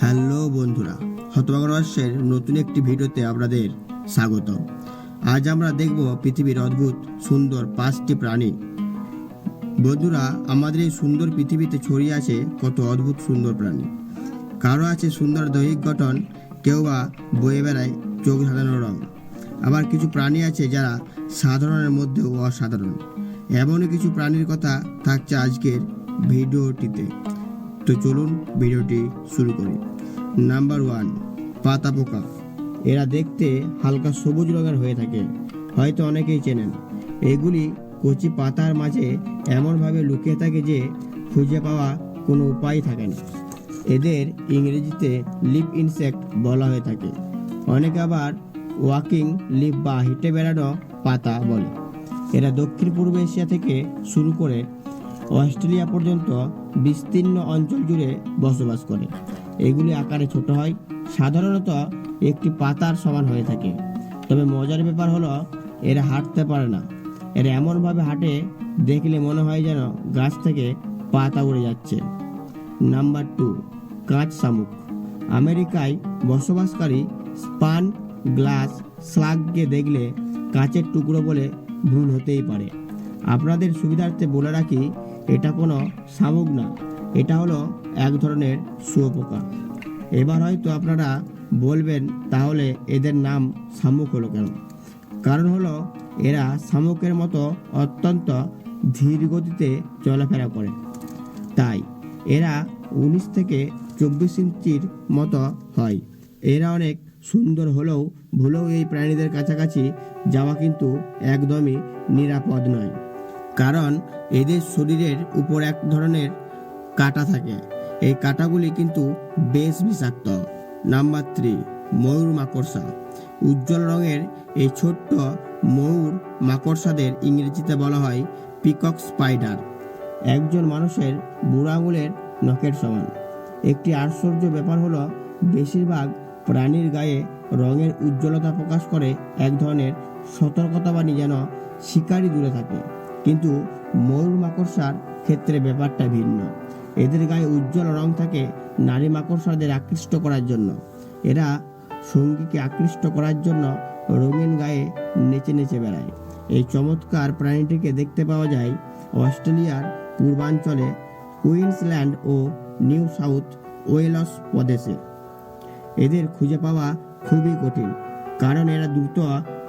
Hello বন্ধুরা হতবাগর রহস্যের নতুন একটি ভিডিওতে আপনাদের স্বাগত আজ আমরা দেখব পৃথিবীর অদ্ভুত, সুন্দর পাঁচটি প্রাণী। বন্ধুরা, আমাদের এই সুন্দর পৃথিবীতে ছড়িয়ে আছে কত অদ্ভুত সুন্দর প্রাণী। কারও আছে সুন্দর দৈহিক গঠন, কেউ বা বয়ে বেড়ায় চোখ সাধারণ রং। আবার কিছু প্রাণী আছে যারা সাধারণের মধ্যেও অসাধারণ। এমনই কিছু প্রাণীর কথা থাকছে আজকের ভিডিওটিতে। তো চলুন ভিডিওটি শুরু করি। নাম্বার ওয়ান, পাতা পোকা। এরা দেখতে হালকা সবুজ রঙের হয়ে থাকে। হয়তো অনেকেই চেনেন। এগুলি কচি পাতার মাঝে এমনভাবে লুকিয়ে থাকে যে খুঁজে পাওয়া কোনো উপায় থাকে না। এদের ইংরেজিতে লিপ ইনসেক্ট বলা হয়ে থাকে। অনেকে আবার ওয়াকিং লিপ বা হেঁটে বেড়ানো পাতা বলে। এরা দক্ষিণ পূর্ব এশিয়া থেকে শুরু করে অস্ট্রেলিয়া পর্যন্ত বিস্তীর্ণ অঞ্চল জুড়ে বসবাস করে। এগুলি আকারে ছোট হয়, সাধারণত একটি পাতার সমান হয়ে থাকে। তবে মজার ব্যাপার হলো, এরা হাঁটতে পারে না। এরা এমনভাবে হাঁটে, দেখলে মনে হয় যেন গাছ থেকে পাতা উড়ে যাচ্ছে। নাম্বার টু, কাঁচ শামুক। আমেরিকায় বসবাসকারী স্পান গ্লাস স্লাগকে দেখলে কাঁচের টুকরো বলে ভুল হতেই পারে। আপনাদের সুবিধার্থে বলে রাখি এটা কোনো শামুক না। এটা হলো এক ধরনের শুয়োপোকা। এবার হয়তো আপনারা বলবেন, তাহলে এদের নাম শামুক হলো কেন? কারণ হলো, এরা শামুকের মতো অত্যন্ত ধীর গতিতে চলাফেরা করে। তাই এরা উনিশ থেকে চব্বিশ ইঞ্চির মতো হয়। এরা অনেক সুন্দর হলেও, ভুলেও এই প্রাণীদের কাছাকাছি যাওয়া কিন্তু একদমই নিরাপদ নয়। কারণ এদের শরীরের উপর এক ধরনের কাটা থাকে। এই কাটাগুলি কিন্তু বেশ বিষাক্ত। নাম্বার থ্রি ময়ূর মাকড়সা। উজ্জ্বল রঙের এই ছোট্ট ময়ূর মাকড়সাদের ইংরেজিতে বলা হয় পিকক স্পাইডার একজন মানুষের বুড়ো আঙুলের নখের সমান। একটি আশ্চর্য ব্যাপার হলো, বেশিরভাগ প্রাণীর গায়ে রঙের উজ্জ্বলতা প্রকাশ করে এক ধরনের সতর্কতাবাণী যেন শিকারই দূরে থাকে। কিন্তু ময়ূর মাকড়সার ক্ষেত্রে ব্যাপারটা ভিন্ন। এদের গায়ে উজ্জ্বল রং থাকে নারী মাকড়সাদের আকৃষ্ট করার জন্য। এরা সঙ্গীকে আকৃষ্ট করার জন্য রঙিন গায়ে নেচে নেচে বেড়ায়। এই চমৎকার প্রাণীটিকে দেখতে পাওয়া যায় অস্ট্রেলিয়ার পূর্বাঞ্চলে কুইন্সল্যান্ড ও নিউ সাউথ ওয়েলস প্রদেশে। এদের খুঁজে পাওয়া খুবই কঠিন, কারণ এরা দ্রুত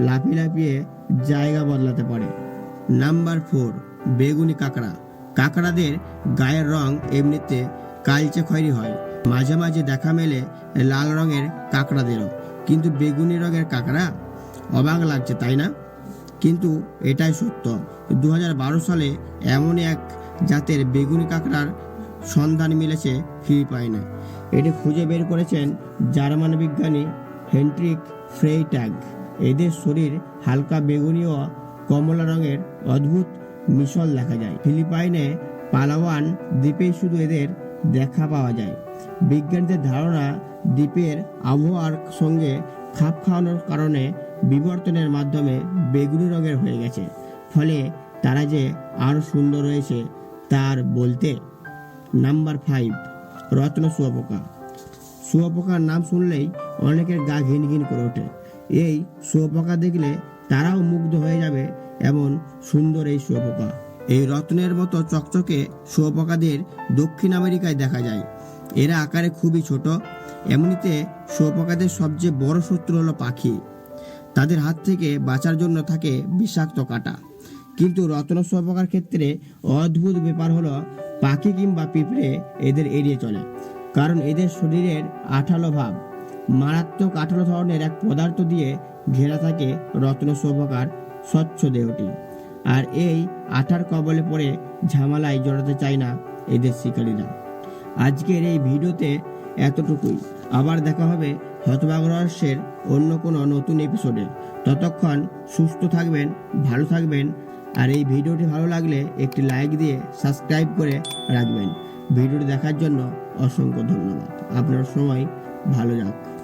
লাফিয়ে লাফিয়ে জায়গা বদলাতে পারে। নাম্বার ফোর, বেগুনি কাঁকড়া। কাঁকড়াদের গায়ের রং এমনিতে কালচে খয়েরি হয়। মাঝে মাঝে দেখা মেলে লাল রঙের কাঁকড়াদেরও। কিন্তু বেগুনি রঙের কাঁকড়া অবাক লাগছে, তাই না? কিন্তু এটাই সত্য। দু হাজার বারো সালে এমন এক জাতের বেগুনি কাঁকড়ার সন্ধান মিলেছে ফিলিপাইনে এটি খুঁজে বের করেছেন জার্মান বিজ্ঞানী হেনট্রিক ফ্রেইট্যাগ। এদের শরীর হালকা বেগুনি ও কমলা রঙের অদ্ভুত মিশল দেখা যায়। ফিলিপাইনে পালাওয়ান দ্বীপেই শুধু এদের দেখা পাওয়া যায়। বিজ্ঞানীদের ধারণা, দ্বীপের আবহাওয়ার সঙ্গে খাপ খাওয়ানোর কারণে বিবর্তনের মাধ্যমে বেগুনি রঙের হয়ে গেছে। ফলে তারা যে আরও সুন্দর রয়েছে তার বলতে নাম্বার ফাইভ, রত্ন শুয়োপোকা। শুয়োপোকার নাম শুনলেই অনেকের গা ঘিন ঘিন করে ওঠে। এই শুয়োপোকা দেখলে তারাও মুগ্ধ হয়ে যাবে এমন সুন্দর এই শুয়োপোকা। এই রত্নের মতো চকচকে শুয়োপোকাদের দক্ষিণ আমেরিকায় দেখা যায়। এরা আকারে খুবই ছোট, এমনিতে শুয়োপোকাদের সবচেয়ে বড় শত্রু হলো পাখি। তাদের হাত থেকে বাঁচার জন্য থাকে বিষাক্ত কাটা। কিন্তু রত্ন শুয়োপোকার ক্ষেত্রে অদ্ভুত ব্যাপার হলো পাখি কিংবা পিঁপড়ে এদের এড়িয়ে চলে, কারণ এদের শরীরের আঠালো ভাব, মারাত্মক আঠালো ধরনের এক পদার্থ দিয়ে ঘেরা থাকে রত্ন শোভকার স্বচ্ছ দেহটি। আর এই আঠার কবলে পড়ে ঝামেলায় জড়াতে চায় না এদের শিকারীরা। আজকের এই ভিডিওতে এতটুকুই। আবার দেখা হবে হতবাগ রহস্যের অন্য কোনো নতুন এপিসোডে ততক্ষণ সুস্থ থাকবেন, ভালো থাকবেন, আর এই ভিডিওটি ভালো লাগলে একটি লাইক দিয়ে সাবস্ক্রাইব করে রাখবেন। ভিডিওটি দেখার জন্য অসংখ্য ধন্যবাদ। আপনার সময় ভালো যাক।